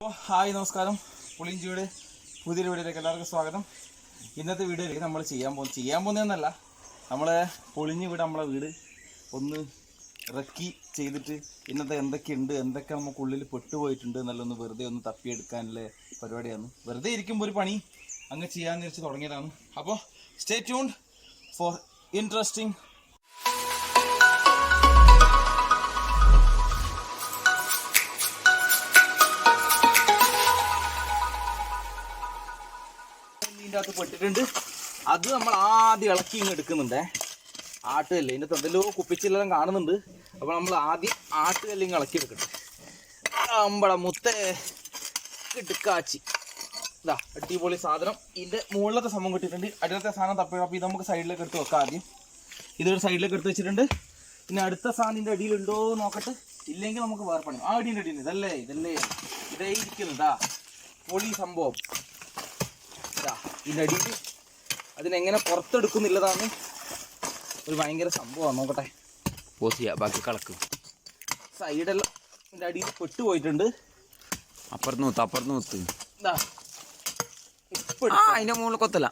അപ്പോൾ ഹായ് നമസ്കാരം. പുളിഞ്ചിയുടെ പുതിയൊരു വീഡിയോയിലേക്ക് എല്ലാവർക്കും സ്വാഗതം. ഇന്നത്തെ വീഡിയോയിലേക്ക് നമ്മൾ ചെയ്യാൻ പോകുന്നത് ചെയ്യാൻ പോകുന്നതെന്നല്ല. നമ്മളെ പൊളിഞ്ഞ് വീട് നമ്മളെ വീട് ഒന്ന് ഇറക്കി ചെയ്തിട്ട് ഇന്നത്തെ എന്തൊക്കെയുണ്ട് എന്തൊക്കെ നമുക്കുള്ളിൽ പെട്ടുപോയിട്ടുണ്ട് എന്നുള്ളൊന്ന് വെറുതെ ഒന്ന് തപ്പിയെടുക്കാനുള്ള പരിപാടിയാണ്. വെറുതെ ഇരിക്കുമ്പോൾ ഒരു പണി അങ്ങ് ചെയ്യാമെന്ന് വെച്ച് തുടങ്ങിയതാണ്. അപ്പോൾ സ്റ്റേ ട്യൂൺ ഫോർ ഇൻട്രസ്റ്റിംഗ് ഇതിന്റെ അകത്ത് പെട്ടിട്ടുണ്ട് അത് നമ്മൾ ആദ്യം ഇളക്കി ഇങ്ങ് എടുക്കുന്നുണ്ടേ. ആട്ടുകല്ല്. ഇതിന്റെ തൊണ്ടല്ലോ കുപ്പിച്ചില്ലെല്ലാം കാണുന്നുണ്ട്. അപ്പോൾ നമ്മൾ ആദ്യം ആട്ടുകല്ല് ഇങ്ങ് ഇളക്കി എടുക്കട്ടെ. അമ്പട മുത്തേ കിട്ടുക്കാച്ചി ഇതാ അടിപൊളി സാധനം. ഇതിന്റെ മുകളിലത്തെ സംഭവം കിട്ടിയിട്ടുണ്ട്. അടുത്ത സാധനം തപ്പി അപ്പോൾ ഇത് നമുക്ക് സൈഡിലേക്ക് എടുത്ത് വെക്കാം ആദ്യം. ഇതൊരു സൈഡിലേക്ക് എടുത്ത് വെച്ചിട്ടുണ്ട്. പിന്നെ അടുത്ത സാധനം ഇതിന്റെ അടിയിലുണ്ടോ നോക്കട്ടെ. ഇല്ലെങ്കിൽ നമുക്ക് വേർപ്പണി പണി. ആ അടിയുടെ അടിയിൽ ഇതല്ലേ ഇതല്ലേ. ഇതേ പൊളി സംഭവം. ഇതാ ഇതിന്റെ അടിയിൽ അതിനെങ്ങനെ പുറത്തെടുക്കുന്നില്ലതാണ് ഒരു ഭയങ്കര സംഭവമാണ് നോക്കട്ടെ. പോസ് ചെയ്യാം. ബാക്കി കളക്ക് സൈഡെല്ലാം ഇതിന്റെ അടിയിൽ പെട്ടുപോയിട്ടുണ്ട്. അപ്പുറത്ത് നോത്ത് അപ്പുറത്ത് നോത്ത്. എന്താ? ഇപ്പം ആ അതിന്റെ മുകളിൽ കൊത്തല.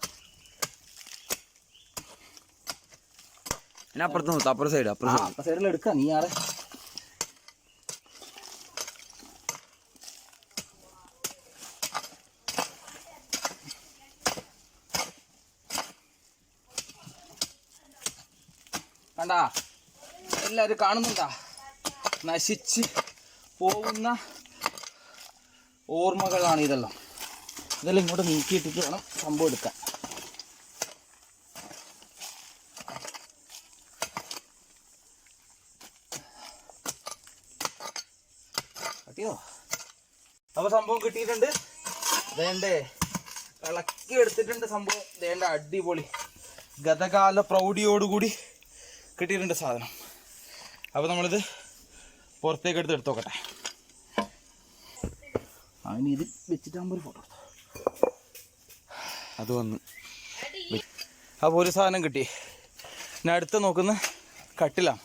അതിനപ്പുറത്ത് അപ്പുറത്ത് അപ്പുറ അപ്പുറം സൈഡ് അപ്പുറ സൈഡ് സൈഡിൽ എടുക്കാം. നീ ആരെ? കണ്ടാ? എല്ലാവരും കാണുന്നുണ്ടാ? നശിച്ച് പോകുന്ന ഓർമ്മകളാണ് ഇതെല്ലാം. ഇതെല്ലാം ഇങ്ങോട്ട് നീക്കിയിട്ടിട്ട് വേണം സംഭവം എടുക്കാൻ. കിട്ടിയോ? അപ്പൊ സംഭവം കിട്ടിയിട്ടുണ്ട്. വേണ്ടേ? ഇളക്കി എടുത്തിട്ടുണ്ട് സംഭവം. വേണ്ട അടിപൊളി. ഗതകാല പ്രൗഢിയോടുകൂടി കിട്ടിയിട്ടുണ്ട് സാധനം. അപ്പോൾ നമ്മളിത് പുറത്തേക്ക് എടുത്ത് എടുത്ത് നോക്കട്ടെ. അവന് ഇത് വെച്ചിട്ടാകുമ്പോൾ ഒരു ഫോട്ടോ അത് വന്ന് അപ്പോൾ ഒരു സാധനം കിട്ടി. ഞാൻ അടുത്ത് നോക്കുന്ന കട്ടിലാണ്.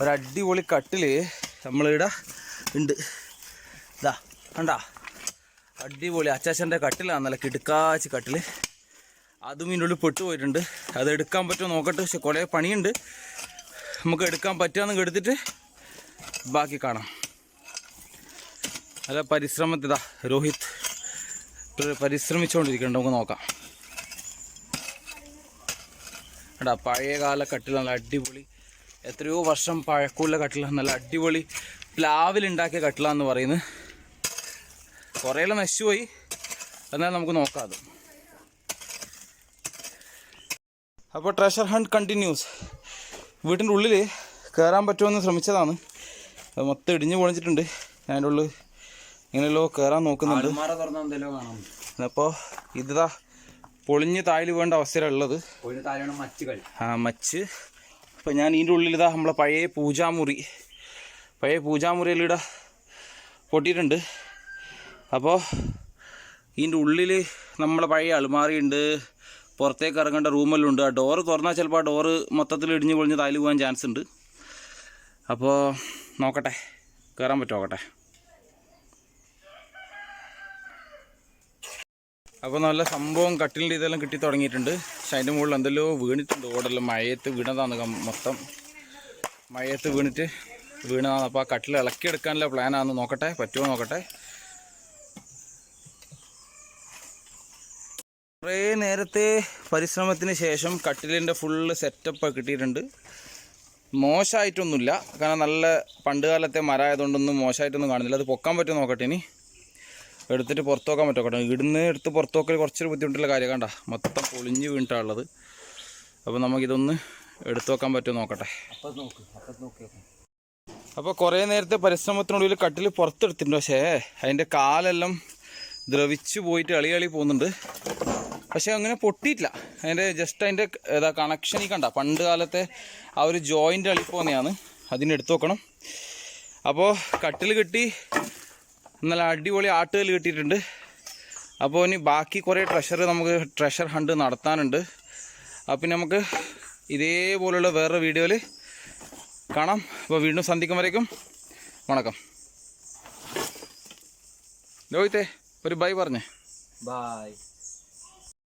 ഒരു അടിപൊളി കട്ടിൽ നമ്മളിവിടെ ഉണ്ട്. ഇതാ കണ്ടാ? അടിപൊളി അച്ചാച്ചന്റെ കട്ടിലാണ് നല്ല കിടുക്കാച്ച് കട്ടിൽ. അതും ഇതിന്റെ ഉള്ളിൽ പെട്ടുപോയിട്ടുണ്ട്. അത് എടുക്കാൻ പറ്റുമോ നോക്കട്ടെ. പക്ഷെ കുറേ പണിയുണ്ട്. നമുക്ക് എടുക്കാൻ പറ്റുമെന്ന് എടുത്തിട്ട് ബാക്കി കാണാം. അല്ല പരിശ്രമത്തിതാ രോഹിത്. പരിശ്രമിച്ചുകൊണ്ടിരിക്കുന്നുണ്ട്. നമുക്ക് നോക്കാം. എടാ പഴയകാല കട്ടിൽ നല്ല അടിപൊളി എത്രയോ വർഷം പഴക്കമുള്ള കട്ടില നല്ല അടിപൊളി പ്ലാവിൽ ഉണ്ടാക്കിയ കട്ടിലാന്ന് പറയുന്നത്. കുറേയെല്ലാം നശിച്ചുപോയി. എന്നാൽ നമുക്ക് നോക്കാം അത്. അപ്പോൾ ട്രഷർ ഹണ്ട് കണ്ടിന്യൂസ് വീട്ടിന്റെ ഉള്ളിൽ കയറാൻ പറ്റുമെന്ന് ശ്രമിച്ചതാണ്. അത് മൊത്തം ഇടിഞ്ഞു പൊളിച്ചിട്ടുണ്ട് ഞാൻ അതിന്റെ ഉള്ളിൽ ഇങ്ങനെയല്ലോ കയറാൻ നോക്കുന്നുണ്ട്. അപ്പോൾ ഇതാ പൊളിഞ്ഞ് താഴ് വേണ്ട അവസരമുള്ളത് ആ മച്ച്. അപ്പോൾ ഞാൻ ഇതിന്റെ ഉള്ളിൽ ഇതാ നമ്മളെ പഴയ പൂജാമുറി. പഴയ പൂജാമുറിയിലിടാ പൊട്ടിയിട്ടുണ്ട്. അപ്പോൾ ഇതിന്റെ ഉള്ളിൽ നമ്മളെ പഴയ അളുമാറിയുണ്ട് പുറത്തേക്ക് ഇറങ്ങേണ്ട റൂമെല്ലാം ഉണ്ട്. ആ ഡോറ് തുറന്നാൽ ചിലപ്പോൾ ആ ഡോറ് മൊത്തത്തിൽ ഇടിഞ്ഞ് പൊളിഞ്ഞ് താൽ പോകാൻ ചാൻസ് ഉണ്ട്. അപ്പോൾ നോക്കട്ടെ. കയറാൻ പറ്റുമോ? നോക്കട്ടെ. അപ്പോൾ നല്ല സംഭവം കട്ടിലിന്റെ ഇതെല്ലാം കിട്ടി തുടങ്ങിയിട്ടുണ്ട്. പക്ഷെ അതിന്റെ മുകളിൽ എന്തെല്ലോ വീണിട്ടുണ്ട്. ഓടെല്ലാം മഴയത്ത് വീണതാണ് മൊത്തം. മഴയത്ത് വീണിട്ട് വീണതാണ്. അപ്പോൾ ആ കട്ടിൽ ഇളക്കിയെടുക്കാനുള്ള പ്ലാനാണെന്ന് നോക്കട്ടെ. പറ്റുമോ നോക്കട്ടെ. കുറേ നേരത്തെ പരിശ്രമത്തിന് ശേഷം കട്ടിലിന്റെ ഫുള്ള് സെറ്റപ്പ് കിട്ടിയിട്ടുണ്ട്. മോശമായിട്ടൊന്നുമില്ല. കാരണം നല്ല പണ്ട് കാലത്തെ മരമായതുകൊണ്ടൊന്നും മോശമായിട്ടൊന്നും കാണുന്നില്ല. അത് പൊക്കാൻ പറ്റുമോ നോക്കട്ടെ ഇനി. എടുത്തിട്ട് പുറത്തു നോക്കാൻ പറ്റും കേട്ടോ ഇവിടുന്ന് എടുത്ത് പുറത്തു നോക്കൽ കുറച്ചൊരു ബുദ്ധിമുട്ടുള്ള കാര്യം കണ്ട. മൊത്തം പൊളിഞ്ഞ് വീണിട്ടാണുള്ളത്. അപ്പോൾ നമുക്കിതൊന്ന് എടുത്തു നോക്കാൻ പറ്റുമോ നോക്കട്ടെ. അപ്പോൾ കുറേ നേരത്തെ പരിശ്രമത്തിനൊടുവിൽ കട്ടിൽ പുറത്തെടുത്തിട്ടുണ്ട്. പക്ഷേ അതിന്റെ കാലെല്ലാം ദ്രവിച്ചു പോയിട്ട് അളി അളി പോകുന്നുണ്ട്. പക്ഷേ അങ്ങനെ പൊട്ടിയിട്ടില്ല. അതിന്റെ ജസ്റ്റ് അതിന്റെ ഏതാ കണക്ഷൻ ഈ കണ്ട പണ്ട് കാലത്തെ ആ ഒരു ജോയിന്റ് അളിപ്പോന്നെയാണ് അതിന്റെ എടുത്തു നോക്കണം അപ്പോൾ കട്ടിൽ കിട്ടി നല്ല അടിപൊളി ആട്ടുകൽ കിട്ടിയിട്ടുണ്ട്. അപ്പോൾ ഇനി ബാക്കി കുറേ ട്രഷർ നമുക്ക് ട്രഷർ ഹണ്ട് നടത്താനുണ്ട്. അപ്പം നമുക്ക് ഇതേപോലുള്ള വേറൊരു വീഡിയോയിൽ കാണാം. അപ്പോൾ വീണ്ടും സന്ധിക്കും വരേക്കും. വണക്കം. ലോഹിത്തെ ഒരു ബൈ പറഞ്ഞേ. ബായ്